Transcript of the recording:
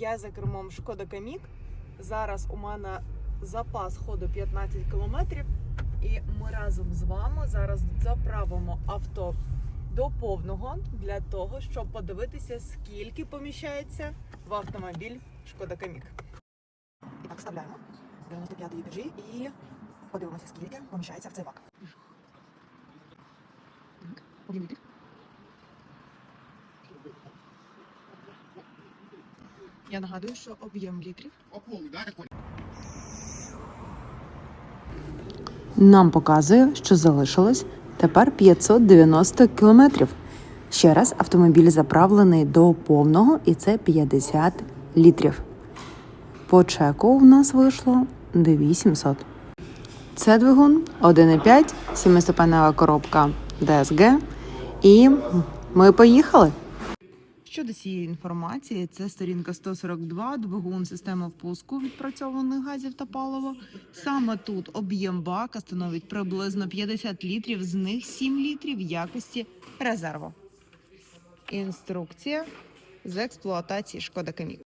Я за кермом Шкода Камік. Зараз у мене запас ходу 15 кілометрів. І ми разом з вами зараз заправимо авто до повного для того, щоб подивитися, скільки поміщається в автомобіль Шкода Камік. І так вставляємо 95 UPG і подивимося, скільки поміщається в цей бак. Так, один літр. Я нагадую, що об'єм літрів Нам показує, що залишилось тепер 590 кілометрів. Ще раз автомобіль заправлений до повного, і це 50 літрів. По чеку в нас вийшло 2700. Це двигун 1,5, сімиступенева коробка DSG. І ми поїхали. Щодо цієї інформації, це сторінка 142, двигун система впуску відпрацьованих газів та палива. Саме тут об'єм бака становить приблизно 50 літрів, з них 7 літрів якості резерву. Інструкція з експлуатації Шкода Камік.